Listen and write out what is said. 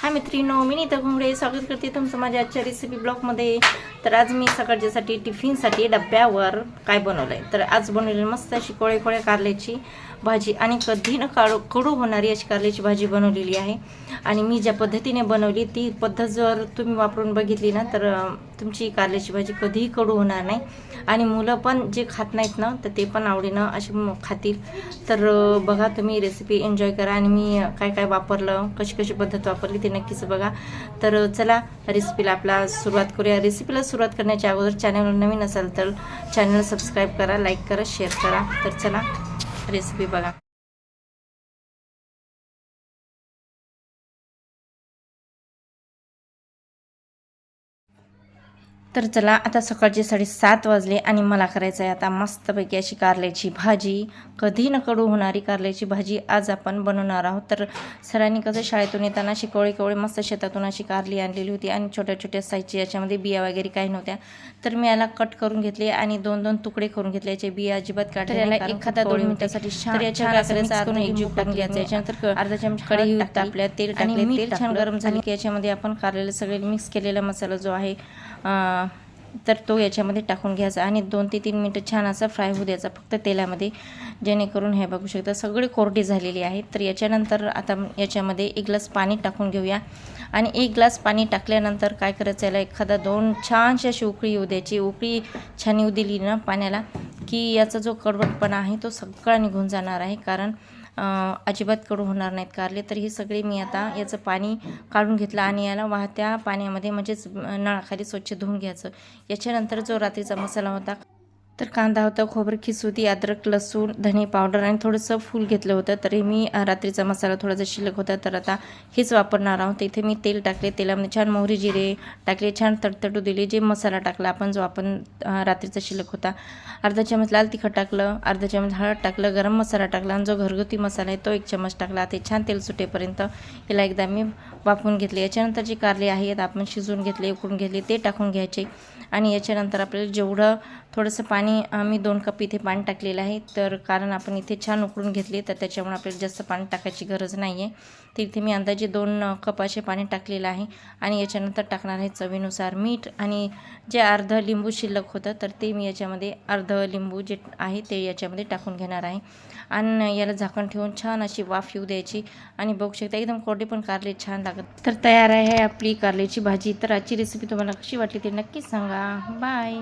हा मित्रिनो मी नीता घुंगडे. स्वागत करते तुमचं माझ्या आजच्या रेसिपी ब्लॉगमध्ये तर आज मी सकाळच्यासाठी टिफिनसाठी डब्यावर काय बनवलं आहे तर आज बनवलेली मस्त अशी कोळे कोळे कारल्याची भाजी. आणि कधी न काढू कडू होणारी अशी कारल्याची भाजी बनवलेली आहे. आणि मी ज्या पद्धतीने बनवली ती पद्धत जर तुम्ही वापरून बघितली ना तर तुमची कारल्याची भाजी कधीही कडू होणार नाही. आणि मुलं पण जे खात नाहीत ना तर ते पण आवडीनं अशी खातील. तर बघा तुम्ही रेसिपी एन्जॉय करा. आणि मी काय काय वापरलं कशी कशी पद्धत वापरली ते नक्कीच बघा. तर चला रेसिपीला आपला सुरुवात करूया. रेसिपीला सुरुवात करण्याच्या अगोदर चॅनलवर नवीन असाल तर चॅनल सबस्क्राईब करा लाईक करा शेअर करा. तर चला रेसिपी बघा तर चला आता सकाळचे साडेसात वाजले आणि मला करायचं आहे आता मस्तपैकी अशी कारल्याची भाजी. कधी न कडू होणारी कारल्याची भाजी आज आपण बनवणार आहोत. तर सरांनी कसं शाळेतून येताना अशी कवळी कवळी मस्त शेतातून अशी कारली आणलेली होती आणि छोट्या छोट्या साईजची याच्यामध्ये बिया वगैरे काही नव्हत्या. तर मी याला कट करून घेतले आणि दोन दोन तुकडे करून घेतले. याचे बिया अजिबात काढले याला एखादा दोन मिनिटासाठी याच्यानंतर अर्धा चमचा कढई टाकल्या तेल टाकले तेल छान गरम झाले की याच्यामध्ये आपण कारलेले सगळे मिक्स केलेला मसाला जो आहे तर तो याच्यामध्ये टाकून घ्यायचा आणि दोन ते तीन मिनटं छान असा फ्राय होऊ द्यायचा फक्त तेलामध्ये जेणेकरून हे बघू शकता सगळी कोरडी झालेली आहे. तर याच्यानंतर आता याच्यामध्ये एक ग्लास पाणी टाकून घेऊया. आणि एक ग्लास पाणी टाकल्यानंतर काय करायचं याला एखादा दोन छानशी अशी उकळी येऊ द्यायची. उकळी छान येऊ दिली ना पाण्याला की याचा जो कडवटपणा आहे तो सगळा निघून जाणार आहे. कारण अजिबात कडू होणार नाहीत कारले. तर हे सगळे मी आता याचं पाणी काढून घेतलं आणि याला वाहत्या पाण्यामध्ये म्हणजेच नळाखाली स्वच्छ धुवून घ्यायचं. याच्यानंतर जो रात्रीचा मसाला होता तर कांदा होता खोबरं खिस अद्रक लसूण धने पावडर आणि थोडंसं फूल घेतलं होतं. तरी मी रात्रीचा मसाला थोडासा शिल्लक होता तर आता हेच वापरणार आहोत. इथे मी तेल टाकले तेलामध्ये छान मोहरी जिरे टाकले छान तडतडू दिले जे मसाला टाकला आपण जो आपण रात्रीचा शिल्लक होता. अर्धा चमच लाल तिखट टाकलं अर्धा चमच हळद टाकलं गरम मसाला टाकला आणि जो घरगुती मसाला आहे तो एक चमच टाकला. ते छान तेल सुटेपर्यंत याला एकदा मी वाफून घेतले. याच्यानंतर जे कारले आहेत आपण शिजवून घेतले उकळून घेतले ते टाकून घ्यायचे. आणि याच्यानंतर आपल्याला जेवढं थोडंसं पाणी मी दोन कप इथे पाणी टाकलेलं आहे. तर कारण आपण इथे छान उकळून घेतले तर त्याच्यामुळे आपल्याला जास्त पाणी टाकायची गरज नाही आहे तर इथे मी अंदाजे दोन कपाचे पाणी टाकलेलं आहे. आणि याच्यानंतर टाकणार आहे चवीनुसार मीठ आणि जे अर्ध लिंबू शिल्लक होतं तर ते मी याच्यामध्ये अर्ध लिंबू जे आहे ते याच्यामध्ये टाकून घेणार आहे. आणि याला झाकण ठेवून छान अशी वाफ येऊ द्यायची. आणि बघू शकता एकदम कोरडे पण कारले छान लागत. तर तयार आहे आपली कारल्याची भाजी. तर आजची रेसिपी तुम्हाला कशी वाटली ते नक्कीच सांगा. बाय